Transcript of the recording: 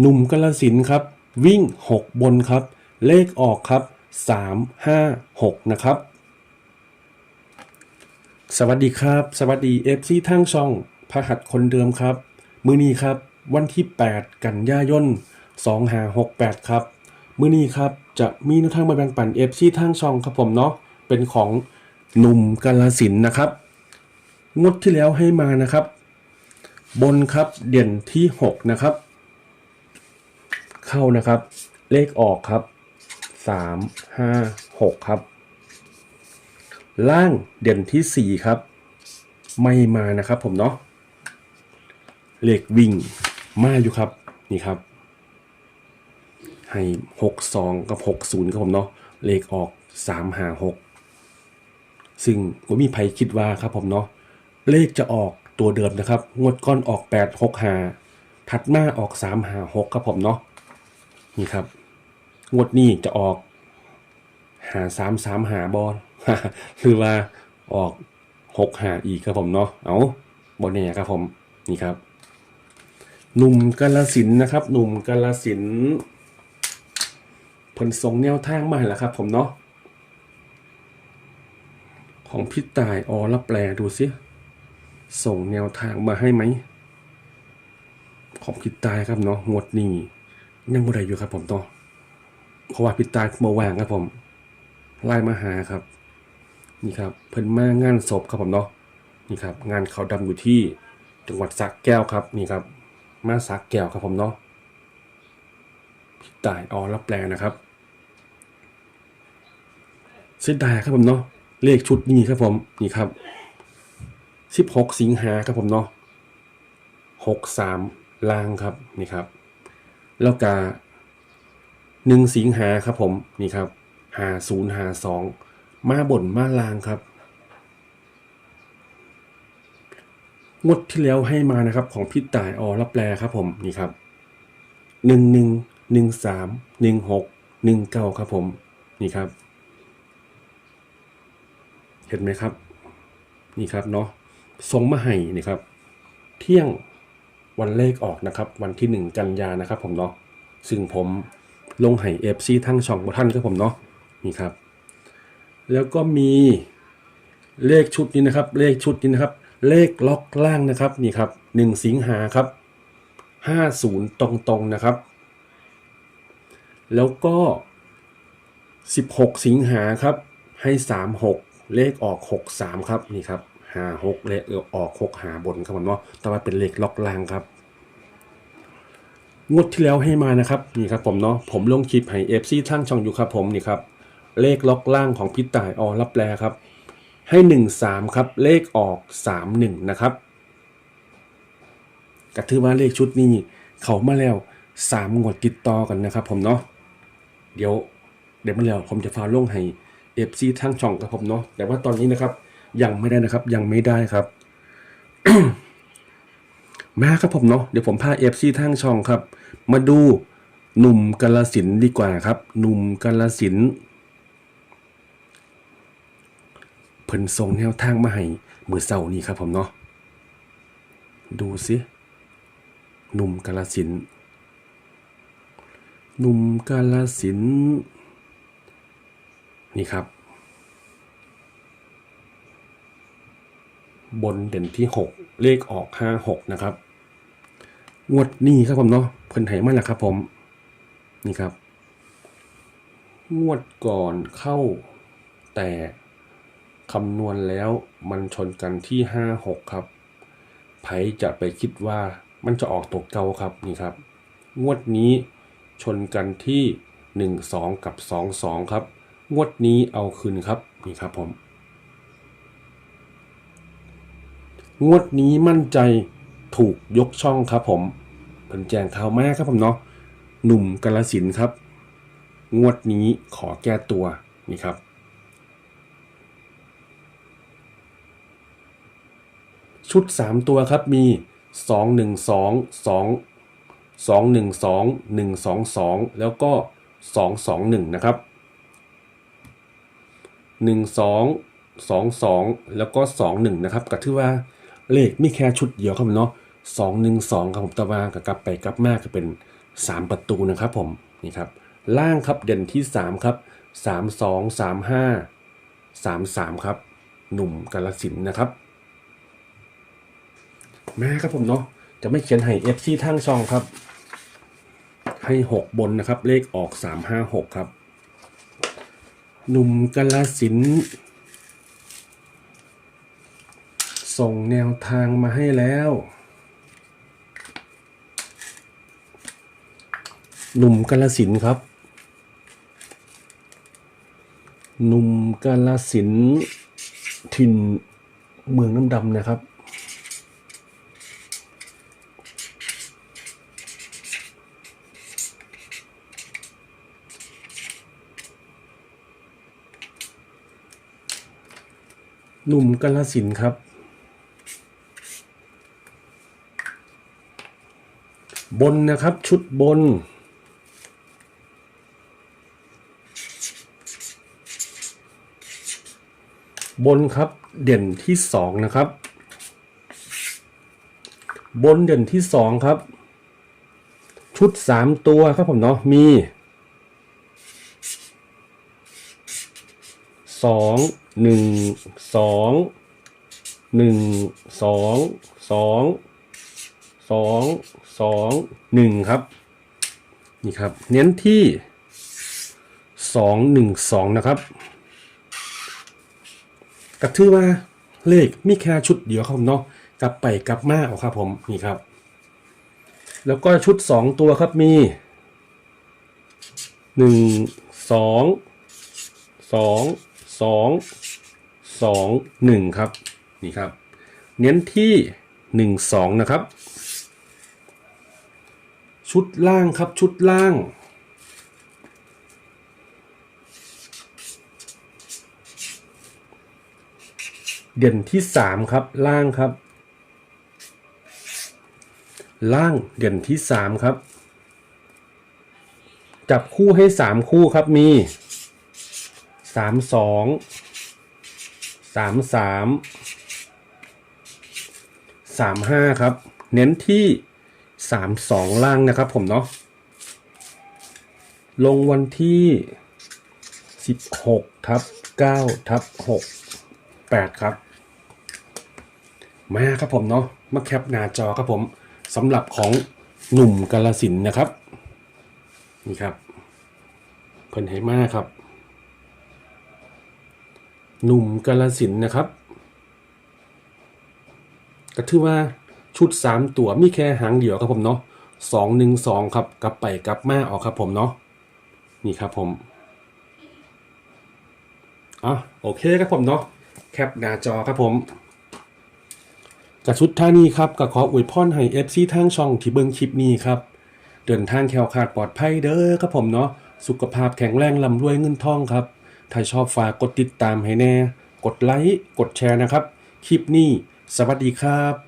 หนุ่มกาลสินครับ วิ่ง 6 บนครับ เลขออกครับ 3 5 6 นะครับ สวัสดีครับ สวัสดีเอฟซีทั้งช่องพหัสคนเดิมครับ มือนี้ครับ วันที่ 8 กันยายน2568 ครับ มือนี้ครับ จะมีนวทางมาแบ่งปันเอฟซีทั้งช่องครับผมเนาะเป็นของหนุ่มกาลสินนะครับ งดที่แล้วให้มานะครับ บนครับเด่นที่ 6 นะครับ เข้านะครับ เลขออกครับ3 5 6ครับ ล่างเด่นที่4ครับ ไม่มานะครับผมเนาะเลขวิ่งมาอยู่ครับนี่ครับ ให้6 2กับ6 0ครับผมเนาะเลขออก3 5 6ซึ่งผมมีภัยคิดว่าครับผมเนาะเลขจะออกตัวเดิมนะครับ งวดก้อนออก8 6 5ถัดมาออก3 5 6ครับผมเนาะ นี่ครับ งวดนี้จะออกหาสามสามหาบอลคือว่าออกหกหาอีกครับผมเนาะเอาบอลเนี่ยครับผมนี่ครับ หนุ่มกาลสินนะครับ หนุ่มกาลสินผลส่งแนวทางมาให้แล้วครับ ผมเนาะของพี่ตายออรับแปลดูสิส่งแนวทางมาให้ไหม ของพี่ตายครับเนาะงวดนี้ ยังบ่ได้อยู่ครับผมเนาะเพราะว่าพี่ตาเมื่อวานครับผมไล่มาหาครับ นี่ครับเพิ่นมางานศพครับผมเนาะนี่ครับ งานเขาวดำอยู่ที่จังหวัดสระแก้วครับนี่ครับ มาสระแก้วครับผมเนาะพี่ตายออรับแปลนะครับเสียดายครับผมเนาะเลขชุดนี้ครับผมนี่ครับสิบหกสิงหาครับผมเนาะหกสามลางครับนี่ครับ แล้วก็หนึ่งสิงหาครับผมนี่ครับหาศูนย์หาสองมาบ่นมาลางครับงดที่แล้วให้มานะครับของพี่ต่ายอรับแปลครับผมนี่ครับหนึ่งหนึ่งหนึ่งสามหนึ่งหกหนึ่งเก้าครับผมนี่ครับ เห็นไหมครับ นี่ครับเนาะส่งมาให้นี่ครับ เที่ยง วันเลขออกนะครับ วันที่หนึ่งกันยานะครับผมเนาะซึ่งผมลงให้เอฟซีทั้งช่องของท่านครับผมเนาะนี่ครับ แล้วก็มีเลขชุดนี้นะครับ เลขชุดนี้นะครับ เลขล็อกล่างนะครับนี่ครับหนึ่งสิงหาครับห้าศูนย์ตรงๆนะครับ แล้วก็สิบหกสิงหาครับให้สามหกเลขออกหกสามครับนี่ครับ หาหกเลขออกหกหาบนครับผมเนาะแต่ว่าเป็นเลขล็อกล่างครับงวดที่แล้วให้มานะครับนี่ครับผมเนาะผมลงคลิปให้เอฟซีทั้งช่องอยู่ครับผมนี่ครับเลขล็อกล่างของพี่ต่ายออรับแปลครับ ให้หนึ่งสามครับเลขออกสามหนึ่งนะครับกระทือว่าเลขชุดนี้เขามาแล้วสามงวดติดต่อกันนะครับ ผมเนาะเดี๋ยวเดี๋ยวมาแล้วผมจะฟาลงให้เอฟซีทั้งช่องครับผมเนาะแต่ว่าตอนนี้นะครับ ยังไม่ได้นะครับ ยังไม่ได้ครับ มาครับผมเนาะเดี๋ยวผมพาเอฟซีทั้งช่องครับ มาดูหนุ่มกาลสินดีกว่าครับ หนุ่มกาลสินเพิ่นส่งแนวทางมาให้มือเสาร์นี้ครับผมเนาะดูสิหนุ่มกาลสินหนุ่มกาลสินนี่ครับ บนเด่นที่ 6 เลขออก 5 6 นะครับ งวดนี้ครับผมเนาะเพิ่นไห้มาแล้วครับผม นี่ครับ งวดก่อนเข้าแต่คำนวณแล้วมันชนกันที่ 5 6 ครับไผจะไปคิดว่ามันจะออกตกเก่าครับนี่ครับ งวดนี้ชนกันที่ 1 2 กับ 2 2 ครับ งวดนี้เอาคืนครับนี่ครับผม งวดนี้มั่นใจถูกยกช่องครับผมเพิ่นแจ้งข่าวมาครับผมเนาะหนุ่มกาลสินครับ งวดนี้ขอแก้ตัวนี่ครับชุด 3 ตัวครับมี 2 1 2 2 2 1 2 1 2 2 แล้วก็ 2 2 1 นะครับ 1 2 2 2 แล้วก็ 2 1 นะครับก็ถือว่า เลขมีแค่ชุดเดียวครับผมเนาะ2 1 2ครับผมตะวากับกลับไปกลับมาก็เป็น 3 ประตูนะครับผมนี่ครับล่างครับเด่นที่ 3 ครับ 3 2 3 5 3 3 ครับ หนุ่มกาลสินนะครับแม่ครับผมเนาะจะไม่เขียนให้ FC ทางช่องครับ ให้ 6 บนนะครับ เลขออก 3 5 6 ครับ หนุ่มกาลสิน ส่งแนวทางมาให้แล้ว หนุ่มกาลสินครับ หนุ่มกาลสินถิ่นเมืองน้ำดำนะครับหนุ่มกาลสินครับ บนนะครับชุดบน บนครับเด่นที่สองนะครับ บนเด่นที่สองครับ ชุดสามตัวครับผมเนาะมีสองหนึ่งสองหนึ่งสองสอง สองสองหนึ่งครับ นี่ครับ เน้นที่สองหนึ่งสองนะครับก็ถือว่าเลขมีแค่ชุดเดียวครับผมเนาะกลับไปกลับมาเอาครับผมนี่ครับ แล้วก็ชุดสองตัวครับมีหนึ่งสองสองสองสองหนึ่งครับ นี่ครับ เน้นที่หนึ่งสองนะครับ ชุดล่างครับชุดล่าง เด่นที่สามครับล่างครับ ล่างเด่นที่สามครับ จับคู่ให้สามคู่ครับมีสามสองสามสามสามห้าครับ เน้นที่ สามสองล่างนะครับผมเนาะลงวันที่สิบหกทับเก้าทับหกแปดครับ มาครับผมเนาะมาแคปหน้าจอครับผมสำหรับของหนุ่มกาลสินนะครับ นี่ครับ เพิ่นให้มาครับ หนุ่มกาลสินนะครับ ก็ถือว่า ชุดสามตัวมีแค่หางเดียวครับผมเนาะสองหนึ่งสองครับกลับไปกลับมาออกครับผมเนาะนี่ครับผมอะโอเคครับผมเนาะแคปหน้าจอครับผมกระชุดท่านี้ครับก็ขออวยพรให้ FC ทางช่องที่เบิ่งคลิปนี้ครับเดินทางแคล้วคลาดปลอดภัยเด้อครับผมเนาะสุขภาพแข็งแรงลำรวยเงินทองครับ ถ้าชอบฝากกดติดตามให้แน่ กดไลค์กดแชร์นะครับ คลิปนี้ สวัสดีครับ